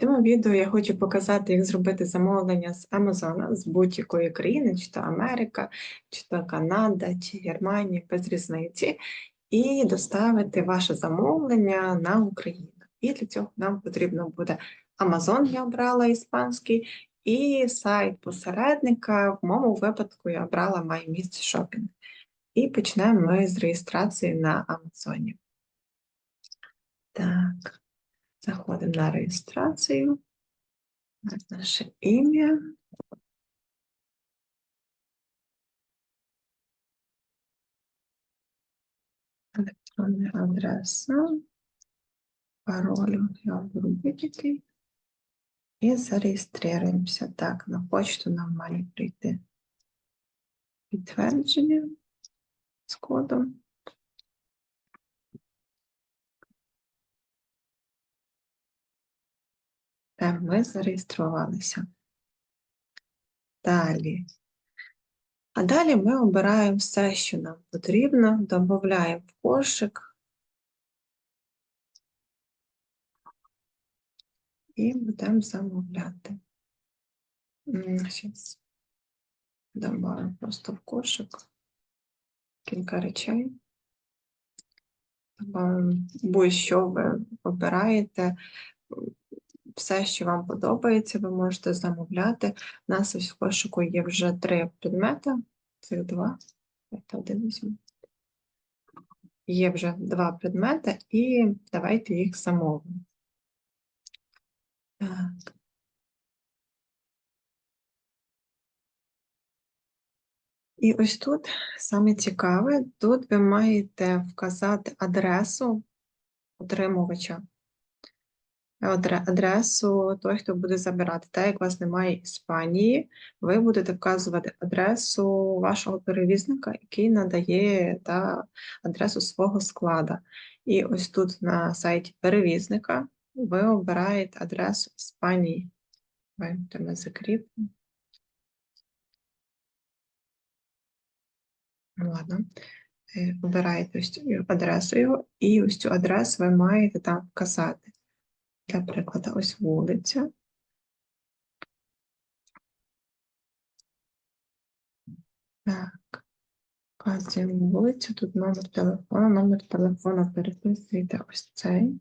цьому відео я хочу показати, як зробити замовлення з Амазона з будь-якої країни, чи то Америка, чи то Канада, чи Германія, без різниці, і доставити ваше замовлення на Україну. І для цього нам потрібно буде Amazon, я обрала іспанський, і сайт посередника. В моєму випадку я обрала My Mist Shopping. І почнемо ми з реєстрації на Амазоні. Так. Заходимо на реєстрацію. Наше ім'я. Електронна адреса. Пароль я беру. І зареєструємося. Так, на почту нам має прийти підтвердження з кодом. Так, ми зареєструвалися. Далі. А далі ми обираємо все, що нам потрібно, додаємо в кошик і будемо замовляти. Зараз додаємо просто в кошик кілька речей. Будь-що ви обираєте все, що вам подобається, ви можете замовляти. У нас в кошику є вже три предмети. Цих два. Давайте один візьму. Є вже два предмети, і давайте їх замовимо. Так. І ось тут саме цікаве, тут ви маєте вказати адресу отримувача адресу той, хто буде забирати. Так як вас немає Іспанії, ви будете вказувати адресу вашого перевізника, який надає та, адресу свого склада. І ось тут на сайті перевізника ви обираєте адресу Іспанії. Давайте ми закріпимо. Ну, Ладно. Е, Обираєте ось цю адресу його, і ось цю адресу ви маєте там вказати. Для прикладу, ось вулиця. Так, вказуємо вулицю, тут номер телефону, номер телефону переписуєте ось цей.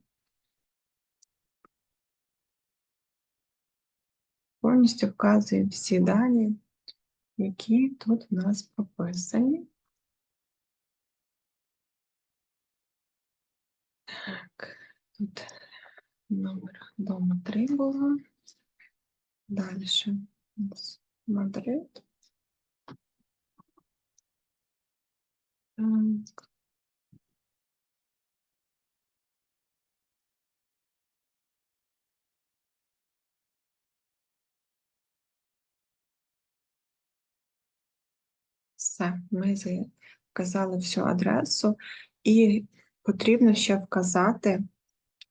Повністю вказуємо всі дані, які тут у нас прописані. Так, тут Номер дома 3 було. Далі у Мадрид. Все, ми за- вказали всю адресу, і потрібно ще вказати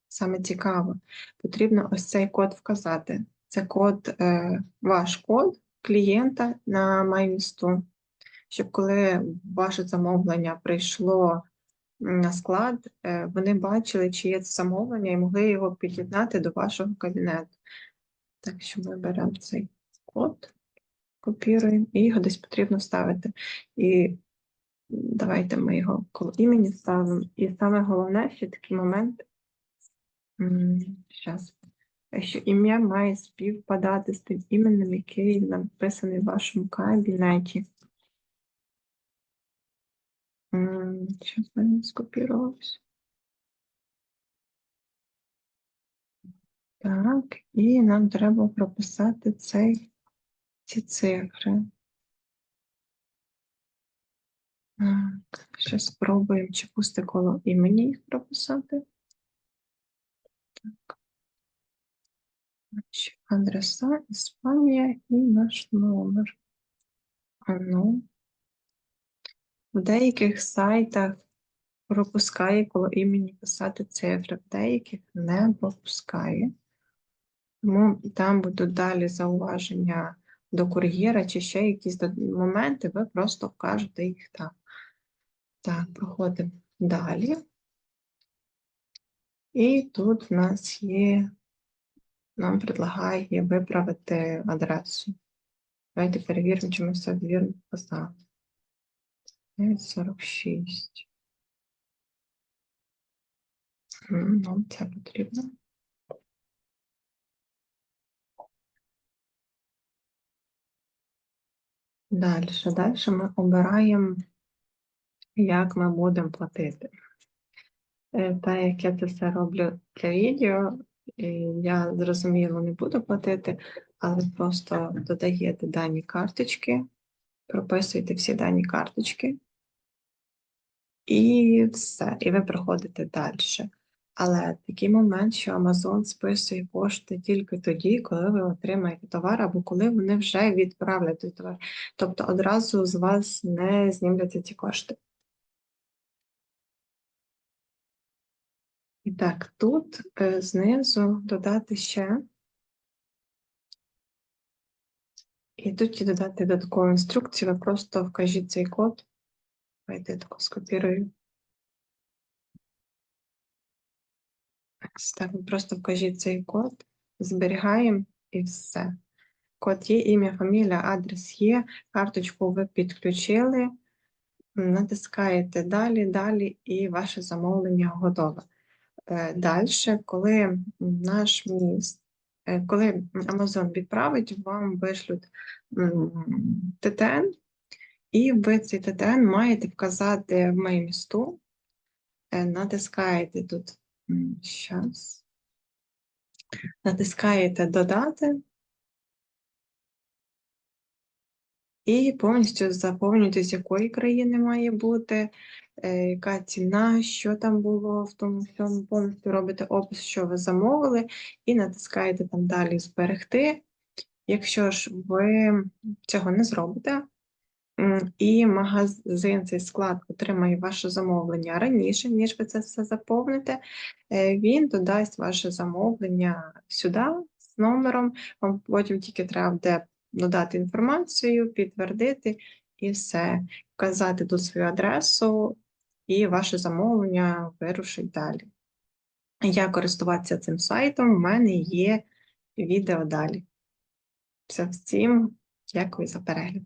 саме цікаво, потрібно ось цей код вказати. Це код, е, ваш код клієнта на MyMісту, щоб коли ваше замовлення прийшло на склад, е, вони бачили, чи є це замовлення, і могли його під'єднати до вашого кабінету. Так що ми беремо цей код, копіруємо, і його десь потрібно вставити. І давайте ми його коло імені ставимо. І саме головне, ще такий момент. Зараз. Що ім'я має співпадати з тим іменем, який написаний в вашому кабінеті. Зараз мене скопірувалося. Так, і нам треба прописати цей, ці цифри. Так, ще спробуємо, чи пусте коло імені їх прописати. Так. Адреса, Іспанія і наш номер. А ну. В деяких сайтах пропускає коло імені писати цифри, в деяких не пропускає. Тому там будуть далі зауваження до кур'єра чи ще якісь моменти, ви просто вкажете їх там. Так, проходимо далі. І тут в нас є нам предлагає виправити адресу. Давайте перевіримо, чи ми все вірно поставили. 946. Нам це потрібно. Далі, далі ми обираємо, як ми будемо платити. Е, Та як я це все роблю для відео, я зрозуміло не буду платити, але просто додаєте дані карточки, прописуєте всі дані карточки, і все, і ви проходите далі. Але такий момент, що Amazon списує кошти тільки тоді, коли ви отримаєте товар, або коли вони вже відправлять товар. Тобто одразу з вас не знімляться ці кошти. І так, тут е, знизу додати ще. І тут і додати додаткову інструкцію, ви просто вкажіть цей код. Давайте я тако скопірую. Так, просто вкажіть цей код, зберігаємо і все. Код є, ім'я, фамілія, адрес є, карточку ви підключили, натискаєте далі, далі, і ваше замовлення готове. Далі, коли наш міст, е, коли Amazon відправить, вам вишлють ТТН, і ви цей ТТН маєте вказати в моє місту, Е, натискаєте тут щас, натискаєте додати і повністю заповнюєте, з якої країни має бути, е, яка ціна, що там було в тому всьому, повністю робите опис, що ви замовили, і натискаєте там далі зберегти. Якщо ж ви цього не зробите, і магазин цей склад отримає ваше замовлення раніше, ніж ви це все заповните, е, він додасть ваше замовлення сюди з номером. Вам потім тільки треба буде додати інформацію, підтвердити і все, вказати тут свою адресу, і ваше замовлення вирушить далі. Як користуватися цим сайтом, в мене є відео далі. Все, всім дякую за перегляд.